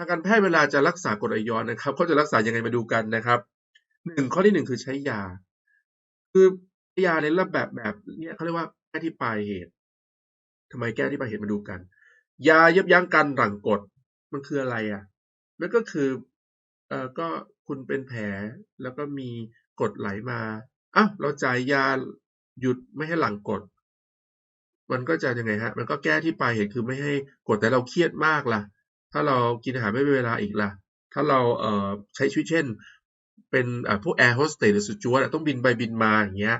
างการแพทย์เวลาจะรักษากรดไหลย้อนนะครับเขาจะรักษายังไงมาดูกันนะครับหนึ่งข้อที่หนึ่งคือใช้ยา คือยาในรูปแบบแบบเนี้ยเขาเรียกว่าแก้ที่ปลายเหตุทำไมแก้ที่ปลายเหตุมาดูกัน ยายับยั้งการหลั่งกรดมันคืออะไรอะนั่นก็คือเอ่อก็คุณเป็นแผลแล้วก็มีกรดไหลมาอ้าวเราจ่ายยาหยุดไม่ให้หลั่งกรดมันก็จะยังไงฮะ มันก็แก้ที่ปลายเหตุคือไม่ให้กดแต่เราเครียดมากล่ะ ถ้าเรากินอาหารไม่เป็นเวลาอีกล่ะ ถ้าเราเอ่อใช้ชีวิตเช่น เป็นอ่าพวกแอร์โฮสเตสหรือสจวตต้องบินไปบินมาอย่างเงี้ย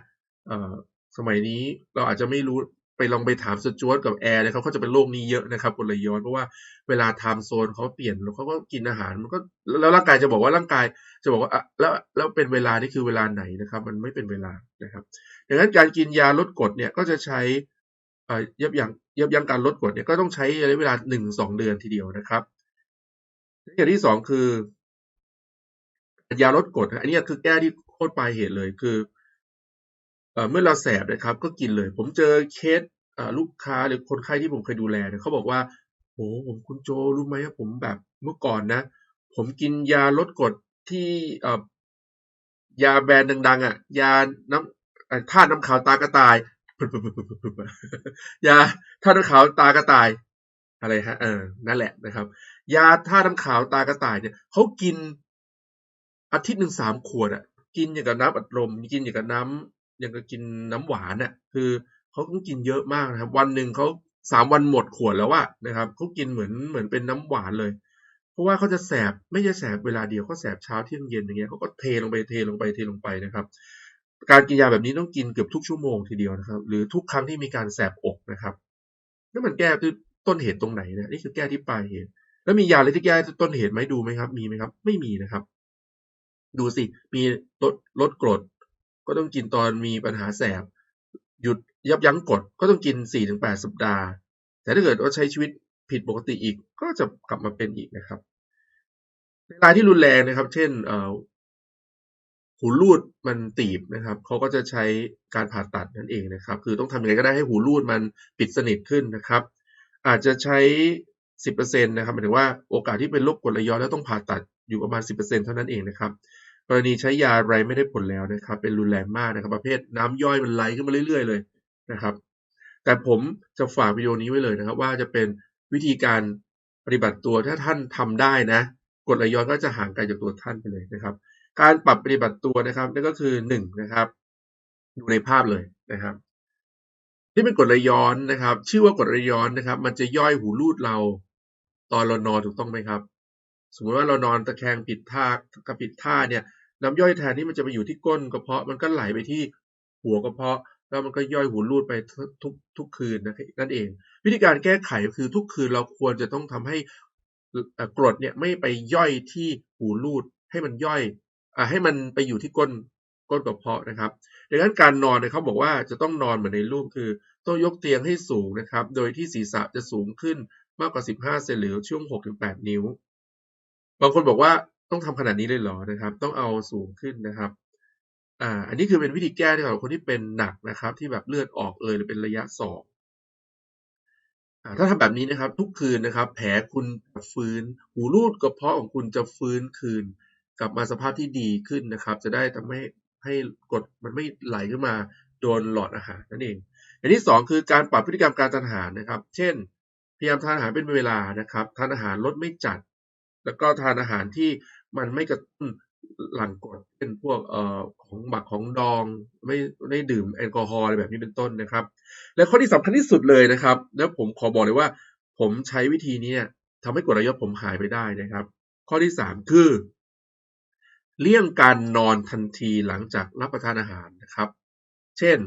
เอ่อสมัยนี้เราอาจจะไม่รู้ไปลองไปถามสจวตกับแอร์เลยเขาเขาจะเป็นโรคนี้เยอะนะครับกลย้อนเพราะว่าเวลาไทม์โซนเขาเปลี่ยนแล้วเขาก็กินอาหารมันก็แล้วร่างกายจะบอกว่าร่างกายจะบอกว่าแล้วแล้วเป็นเวลานี่คือเวลาไหนนะครับ มันไม่เป็นเวลานะครับดังนั้นการกินยาลดกรดเนี่ยก็จะใช้ ยับยั้งยับยั้งการลดกรดเนี่ยก็ต้องใช้ระยะเวลาหนึ่งสองเดือนทีเดียวนะครับอย่างที่สองคือ ยาลดกรดอันนี้คือแก้ที่โคตรปลายเหตุเลยคือเมื่อเราแสบนะครับ ก็กินเลย ผมเจอเคสลูกค้าหรือคนไข้ที่ผมเคยดูแลเนี่ยเขาบอกว่าโอ้ผมคุณโจรู้ไหมผมแบบเมื่อก่อนนะ ผมกินยาลดกรดที่ยาแบรนด์ดัง ๆ อะ ยาน้ำธาตุน้ำขาวตากระต่าย ยาธาตุน้ำขาวตากระต่าย อะไรฮะเออนั่นแหละนะครับ ยาธาตุน้ำขาวตากระต่ายเนี่ยเขากินอาทิตย์หนึ่งสามขวดอะกินอย่างกับน้ำอัดลมกินอย่างกับน้ำอย่างกับกินน้ำหวานอะคือเขาต้องกินเยอะมากนะครับ วันหนึ่งเขาสามวันหมดขวดแล้วว่านะครับเขากินเหมือนเหมือนเป็นน้ำหวานเลย เพราะว่าเขาจะแสบไม่ใช่แสบเวลาเดียวเขาแสบเช้าเที่ยงเย็นอย่างเงี้ยเขาก็เทลงไปเทลงไปเทลงไปนะครับ การกินยาแบบนี้ต้องกินเกือบทุกชั่วโมงทีเดียวนะครับ หรือทุกครั้งที่มีการแสบอกนะครับนั่นมันแก้ที่ต้นเหตุตรงไหนเนี่ยนี่คือแก้ที่ปลายเหตุ แล้วมียาอะไรที่แก้ต้นเหตุไหมดูไหมครับ มีไหมครับ ไม่มีนะครับ ดูสิมีลดลดกรด ก็ต้องกินตอนมีปัญหาแสบ หยุดยับยั้งกรดก็ต้องกินสี่ถึงแปดสัปดาห์ แต่ถ้าเกิดว่าใช้ชีวิตผิดปกติอีกก็จะกลับมาเป็นอีกนะครับในรายที่รุนแรงนะครับ เช่น หูรูดมันตีบนะครับเขาก็จะใช้การผ่าตัดนั่นเองนะครับ คือต้องทำยังไงก็ได้ให้หูรูดมันปิดสนิทขึ้นนะครับ อาจจะใช้ 10%นะครับหมายถึงว่าโอกาสที่เป็นโรคกรดไหลย้อนแล้วต้องผ่าตัดอยู่ประมาณ 10%เท่านั้นเองนะครับ กรณีใช้ยาไรไม่ได้ผลแล้วนะครับ เป็นรุนแรงมากนะครับ ประเภทน้ำย่อยมันไหลขึ้นมาเรื่อย ๆ เลยนะครับ แต่ผมจะฝากวิดีโอนี้ไว้เลยนะครับ ว่าจะเป็นวิธีการปฏิบัติตัวถ้าท่านทำได้นะกรดไหลย้อนก็จะห่างไกลจากตัวท่านไปเลยนะครับ การปรับปฏิบัติตัวนะครับนั่นก็คือหนึ่งนะครับ ดูในภาพเลยนะครับ ที่เป็นกรดไหลย้อนนะครับ ชื่อว่ากรดไหลย้อนนะครับ มันจะย่อยหูรูดเราตอนเรานอนถูกต้องไหมครับ สมมติว่าเรานอนตะแคงผิดท่ากับผิดท่าเนี่ยน้ำย่อยแทนที่มันจะไปอยู่ที่ก้นกระเพาะมันก็ไหลไปที่หัวกระเพาะ แล้วมันก็ย่อยหูรูดไปทุกทุกคืนนั่นเอง วิธีการแก้ไขคือทุกคืนเราควรจะต้องทำให้กรดเนี่ยไม่ไปย่อยที่หูรูดให้มันย่อย ให้มันไปอยู่ที่ก้นก้นกระเพาะนะครับ ดังนั้นการนอนเนี่ยเขาบอกว่าจะต้องนอนเหมือนในรูปคือ ต้องยกเตียงให้สูงนะครับ โดยที่ศีรษะจะสูงขึ้นมากกว่า 15 เซนหรือช่วง 6-8 นิ้ว บางคนบอกว่าต้องทำขนาดนี้เลยเหรอนะครับ ต้องเอาสูงขึ้นนะครับอ่าอันนี้คือเป็นวิธีแก้ที่ของคนที่เป็นหนักนะครับ ที่แบบเลือดออกเอยหรือเป็นระยะสองถ้าทำแบบนี้นะครับ ทุกคืนนะครับ แผลคุณฟื้น หูรูดกระเพาะของคุณจะฟื้นคืน กลับมาสภาพที่ดีขึ้นนะครับ จะได้ทำให้ให้กดมันไม่ไหลขึ้นมาโดนหลอดอาหารนั่นเอง อย่างที่ 2 คือการปรับพฤติกรรมการทานอาหารนะครับ เช่น พยายามทานอาหารเป็นเวลานะครับ ทานอาหารลดไม่จัด แล้วก็ทานอาหารที่มันไม่กระตุ้นหลั่งกดเป็นพวกเอ่อของหมักของดอง ไม่ไม่ดื่มแอลกอฮอล์อะไรแบบนี้เป็นต้นนะครับ และข้อที่สำคัญที่สุดเลยนะครับ แล้วผมขอบอกเลยว่า ผมใช้วิธีนี้ทำให้กรดไหลย้อนผมหายไปได้นะครับ ข้อที่ 3 คือ เลี่ยงการนอนทันทีหลังจากรับประทานอาหารนะครับ เช่น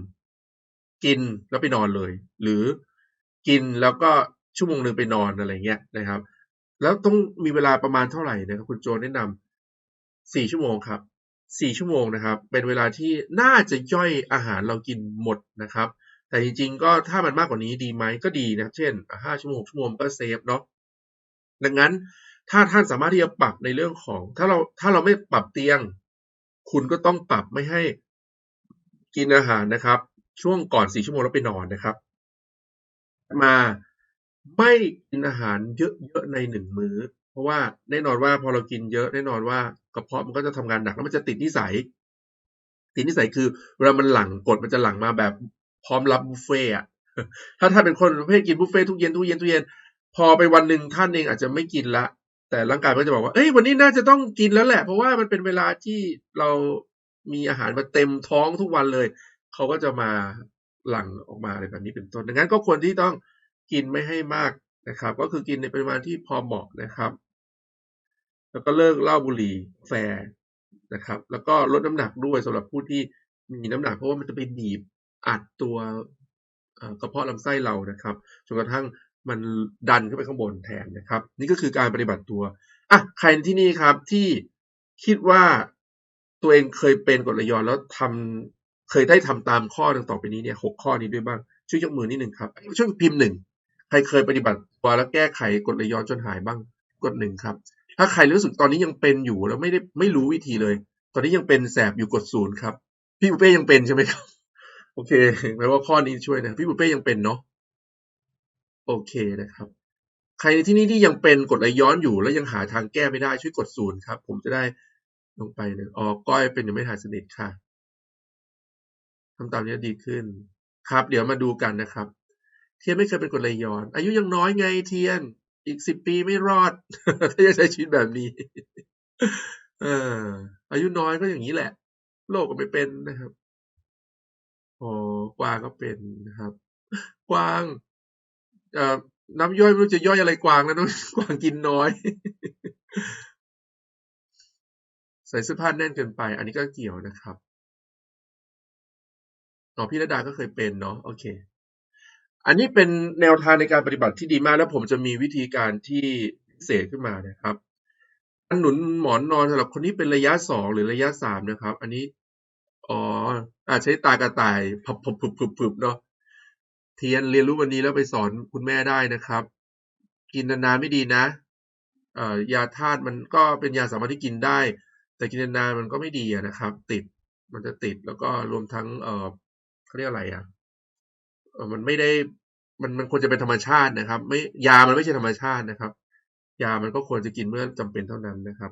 กินแล้วไปนอนเลย หรือกินแล้วก็ชั่วโมงหนึ่งไปนอนอะไรเงี้ยนะครับ แล้วต้องมีเวลาประมาณเท่าไหร่นะครับ คุณโจแนะนำสี่ชั่วโมงครับสี่ชั่วโมงนะครับ เป็นเวลาที่น่าจะย่อยอาหารเรากินหมดนะครับ แต่จริงๆ ก็ถ้ามันมากกว่านี้ดีไหมก็ดีนะเช่นห้าชั่วโมงชั่วโมงก็เซฟเนาะดังนั้น ถ้าท่านสามารถที่จะปรับในเรื่องของ ถ้าเราถ้าเราไม่ปรับเตียง คุณก็ต้องปรับไม่ให้กินอาหารนะครับ ช่วงก่อนสี่ชั่วโมงแล้วไปนอนนะครับ มาไม่กินอาหารเยอะๆในหนึ่งมื้อ เพราะว่าแน่นอนว่าพอเรากินเยอะแน่นอนว่ากระเพาะมันก็จะทำงานหนักแล้วมันจะติดนิสัย ติดนิสัยคือเวลามันหลังกดมันจะหลังมาแบบพร้อมรับบุฟเฟ่อะถ้าท่านเป็นคนประเภทกินบุฟเฟ่ทุกเย็นทุกเย็นทุกเย็น พอไปวันหนึ่งท่านเองอาจจะไม่กินละ แต่ร่างกายก็จะบอกว่า เอ้ย วันนี้น่าจะต้องกินแล้วแหละ เพราะว่ามันเป็นเวลาที่เรามีอาหารมาเต็มท้องทุกวันเลย เขาก็จะมาหลั่งออกมาอะไรแบบนี้เป็นต้น ดังนั้นก็ควรที่ต้องกินไม่ให้มากนะครับ ก็คือกินในปริมาณที่พอเหมาะนะครับ แล้วก็เลิกเหล้าบุหรี่แฟร์นะครับ แล้วก็ลดน้ำหนักด้วยสำหรับผู้ที่มีน้ำหนักเพราะว่ามันจะไปบีบอัดตัวกระเพาะลำไส้เรานะครับจนกระทั่ง มันดันขึ้นไปข้างบนแทนนะครับ นี่ก็คือการปฏิบัติตัวอะใครที่นี่ครับที่คิดว่าตัวเองเคยเป็นกรดไหลย้อนแล้วทำเคยได้ทำตามข้อดังต่อไปนี้เนี่ยหกข้อนี้ด้วยบ้างช่วยยกมือนิดหนึ่งครับช่วยพิมพ์หนึ่งใครเคยปฏิบัติตัวแล้วแก้ไขกรดไหลย้อนจนหายบ้างกดหนึ่งครับ ถ้าใครรู้สึกตอนนี้ยังเป็นอยู่แล้วไม่ได้ไม่รู้วิธีเลย ตอนนี้ยังเป็นแสบอยู่กดศูนย์ครับ พี่ปุเป้ยังเป็นใช่ไหมครับ โอเคแปลว่าข้อนี้ช่วยนะ พี่ปุเป้ยังเป็นเนาะ โอเคนะครับ ใครที่นี่ที่ยังเป็นกดไหลย้อนอยู่ แล้วยังหาทางแก้ไม่ได้ช่วยกดศูนย์ครับ ผมจะได้ลงไปเลยอ๋อก้อยเป็นยังไม่หายสนิทค่ะทำตามนี้ดีขึ้น ครับ เดี๋ยวมาดูกันนะครับ เทียนไม่เคยเป็นกดไหลย้อน อายุยังน้อยไงเทียน อีกสิบปีไม่รอด ถ้าจะใช้ชีวิตแบบนี้เอออายุน้อยก็อย่างนี้แหละโรคก็ไม่เป็นนะครับอ๋อกวางก็เป็นนะครับ กวาง น้ำย่อยไม่รู้จะย่อยอะไรกวางแล้วนะกวางกินน้อย ใส่เสื้อผ้าแน่นเกินไป อันนี้ก็เกี่ยวนะครับอ๋อพี่ระดาก็เคยเป็นเนาะโอเค อันนี้เป็นแนวทางในการปฏิบัติที่ดีมากแล้วผมจะมีวิธีการที่พิเศษขึ้นมานะครับอันหนุนหมอนนอนสำหรับคนที่เป็นระยะสองหรือระยะสามนะครับ อันนี้อ๋ออาใช้ตากระต่ายพับพับพับพับพับเนาะ เทียนเรียนรู้วันนี้แล้วไปสอนคุณแม่ได้นะครับ กินนานๆไม่ดีนะเอ่อยาธาตุมันก็เป็นยาสามารถที่กินได้ แต่กินนานๆมันก็ไม่ดีนะครับ ติดมันจะติดแล้วก็รวมทั้งเอ่อเขาเรียกอะไรอะเออมันไม่ได้มันมันควรจะเป็นธรรมชาตินะครับ ไม่ยามันไม่ใช่ธรรมชาตินะครับ ยามันก็ควรจะกินเมื่อจำเป็นเท่านั้นนะครับ